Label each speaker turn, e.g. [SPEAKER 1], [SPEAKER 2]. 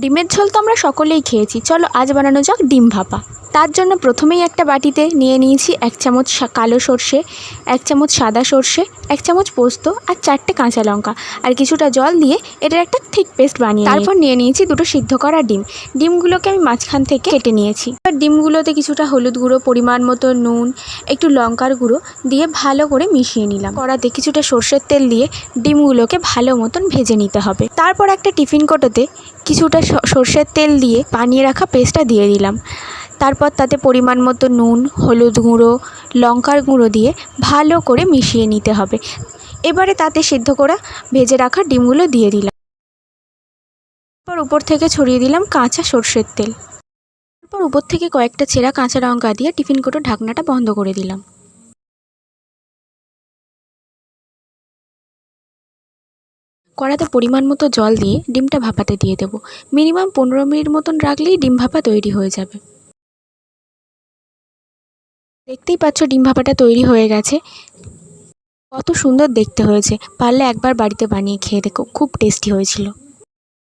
[SPEAKER 1] ডিমের ঝোল তো আমরা সকলেই খেয়েছি। চলো আজ বানানো যাক ডিম ভাপা। তার জন্য প্রথমেই একটা বাটিতে নিয়ে নিয়েছি এক চামচ কালো সর্ষে, এক চামচ সাদা সর্ষে, এক চামচ পোস্ত আর চারটে কাঁচা লঙ্কা। আর কিছুটা জল দিয়ে এটার একটা থিক পেস্ট বানিয়ে তারপর নিয়ে নিয়েছি দুটো সিদ্ধ করা ডিম। ডিমগুলোকে আমি মাঝখান থেকে কেটে নিয়েছি। এবার ডিমগুলোতে কিছুটা হলুদ গুঁড়ো, পরিমাণ মতো নুন, একটু লঙ্কার গুঁড়ো দিয়ে ভালো করে মিশিয়ে নিলাম। কড়াতে কিছুটা সর্ষের তেল দিয়ে ডিমগুলোকে ভালো মতন ভেজে নিতে হবে। তারপর একটা টিফিন কোটোতে কিছুটা সর্ষের তেল দিয়ে বানিয়ে রাখা পেস্টটা দিয়ে দিলাম। তারপর তাতে পরিমাণ মতো নুন, হলুদ গুঁড়ো, লঙ্কার গুঁড়ো দিয়ে ভালো করে মিশিয়ে নিতে হবে। এবারে তাতে সিদ্ধ করা ভেজে রাখা ডিমগুলো দিয়ে দিলাম। তারপর উপর থেকে ছড়িয়ে দিলাম কাঁচা সর্ষের তেল। তারপর উপর থেকে কয়েকটা ছেঁড়া কাঁচা লঙ্কা দিয়ে টিফিন কোটো ঢাকনাটা বন্ধ করে দিলাম। কড়াতে পরিমাণ মতো জল দিয়ে ডিমটা ভাপাতে দিয়ে দেবো। মিনিমাম পনেরো মিনিট মতন রাখলেই ডিম ভাপা তৈরি হয়ে যাবে। দেখতেই পাচ্ছ ডিম ভাপাটা তৈরি হয়ে গেছে। কত সুন্দর দেখতে হয়েছে। পারলে একবার বাড়িতে বানিয়ে খেয়ে দেখো, খুব টেস্টি হয়েছিল।